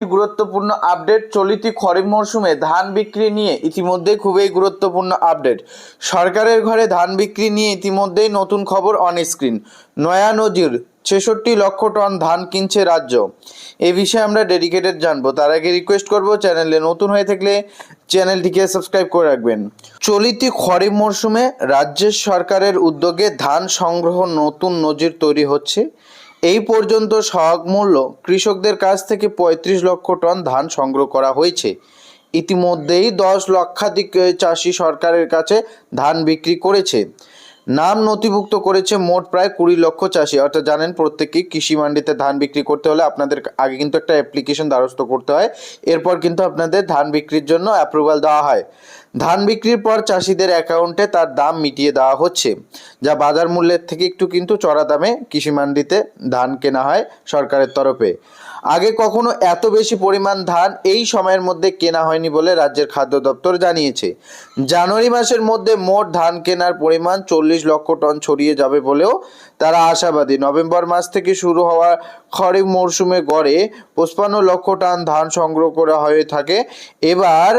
গুরুত্বপূর্ণ আপডেট চলিতি খরিফ মরশুমে ধান বিক্রি নিয়ে ইতিমধ্যে খুবই গুরুত্বপূর্ণ আপডেট। সরকারের ঘরে ধান বিক্রি নিয়ে ইতিমধ্যেই নতুন খবর অন স্ক্রিন নয়া নজির, ছেষট্টি লক্ষ টন ধান কিনছে রাজ্য। এই বিষয়ে আমরা ডেডিকেটেড জানব। তার আগে রিকোয়েস্ট করব চ্যানেলে নতুন হয়ে থাকলে চ্যানেলটিকে সাবস্ক্রাইব করে রাখবেন। চলিতি খরিফ মরশুমে রাজ্যের সরকারের উদ্যোগে ধান সংগ্রহ নতুন নজির তৈরি হচ্ছে। এই পর্যন্ত সহায়ক মূল্য কৃষকদের কাছ থেকে পঁয়ত্রিশ লক্ষ টন ধান সংগ্রহ করা হয়েছে। ইতিমধ্যেই দশ লক্ষাধিক চাষি সরকারের কাছে ধান বিক্রি করেছে। নাম নথিভুক্ত করেছে মোট প্রায় কুড়ি লক্ষ চাষি। অর্থাৎ জানেন প্রত্যেকেই কৃষি মান্ডিতে ধান বিক্রি করতে হলে আপনাদের আগে কিন্তু একটা অ্যাপ্লিকেশন দ্বারস্থ করতে হয়। এরপর কিন্তু আপনাদের ধান বিক্রির জন্য অ্যাপ্রুভাল দেওয়া হয়। ধান বিক্রির পর চাষিদের অ্যাকাউন্টে তার দাম মিটিয়ে দেওয়া হচ্ছে, যা বাজার মূল্যের থেকে একটু কিন্তু চড়া দামে কৃষি মান্ডিতে ধান কেনা হয় সরকারের তরফে। আগে কখনো এত বেশি পরিমাণ ধান এই সময়ের মধ্যে কেনা হয়নি বলে রাজ্যের খাদ্য দপ্তর জানিয়েছে। জানুয়ারি মাসের মধ্যে মোট ধান কেনার পরিমাণ চল্লিশ লক্ষ টন ছড়িয়ে যাবে বলেও তারা আশাবাদী। নভেম্বর মাস থেকে শুরু হওয়া খরিফ মরশুমে গড়ে পঁচপান্ন লক্ষ টন ধান সংগ্রহ করা হয়ে থাকে। এবার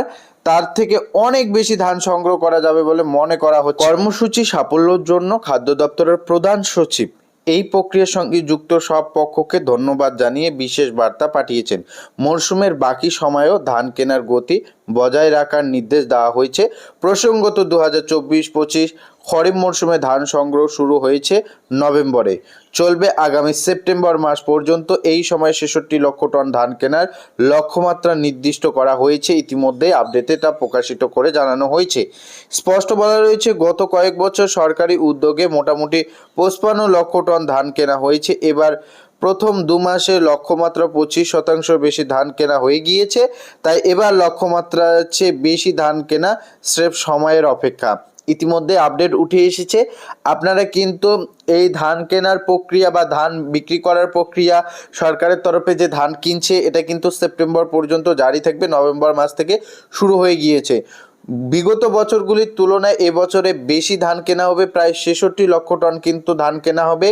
তার থেকে অনেক বেশি ধান সংগ্রহ করা যাবে বলে মনে করা হচ্ছে। কর্মসূচি সাফল্যের জন্য খাদ্য দপ্তরের প্রধান সচিব এই প্রক্রিয়ার সঙ্গে যুক্ত সব পক্ষকে ধন্যবাদ জানিয়ে বিশেষ বার্তা পাঠিয়েছেন। মরশুমের বাকি সময়েও ধান কেনার গতি বজায় রাখার নির্দেশ দেওয়া হয়েছে। প্রসঙ্গত দু হাজার চব্বিশ পঁচিশ খরিফ মরশুমে ধান সংগ্রহ শুরু হয়েছে নভেম্বরে। চলবে আগামী সেপ্টেম্বর মাস পর্যন্ত এই সময় ছেষট্টি লক্ষ টন ধান কেনার লক্ষ্যমাত্রা নির্দিষ্ট করা হয়েছে। ইতিমধ্যে আপডেটে তা প্রকাশিত করে জানানো হয়েছে। স্পষ্ট বলা রয়েছে, গত কয়েক বছর সরকারি উদ্যোগে মোটামুটি পঁচপান্ন লক্ষ টন ধান কেনা হয়েছে। এবার প্রথম দু মাসে লক্ষ্যমাত্রা পঁচিশ শতাংশ বেশি ধান কেনা হয়ে গিয়েছে, তাই এবার লক্ষ্যমাত্রার চেয়ে বেশি ধান কেনা স্রেফ সময়ের অপেক্ষা। ইতিমধ্যে আপডেট উঠে এসেছে। আপনারা কিন্তু এই ধান কেনার প্রক্রিয়া বা ধান বিক্রি করার প্রক্রিয়া, সরকারের তরফে যে ধান কিনছে, এটা কিন্তু সেপ্টেম্বর পর্যন্ত জারি থাকবে, নভেম্বর মাস থেকে শুরু হয়ে গিয়েছে। বিগত বছরগুলির তুলনায় এবছরে বেশি ধান কেনা হবে, প্রায় ছেষট্টি লক্ষ টন কিন্তু ধান কেনা হবে।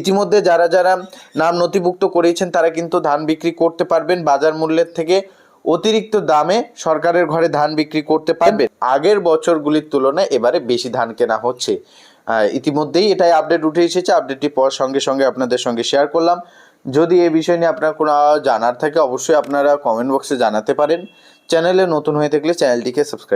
ইতিমধ্যে যারা যারা নাম নথিভুক্ত করেছেন, তারা কিন্তু ধান বিক্রি করতে পারবেন বাজার মূল্যের থেকে অতিরিক্ত দামে সরকারের ঘরে ধান বিক্রি করতে পারবেন। আগের বছরগুলির তুলনায় এবারে বেশি ধান কেনা হচ্ছে। ইতিমধ্যেই এটাই আপডেট উঠে এসেছে। আপডেটটি পর সঙ্গে সঙ্গে আপনাদের সঙ্গে শেয়ার করলাম। যদি এই বিষয় নিয়ে আপনার কোনো জানার থাকে, অবশ্যই আপনারা কমেন্ট বক্সে জানাতে পারেন। চ্যানেলে নতুন হয়ে থাকলে চ্যানেলটিকে সাবস্ক্রাইব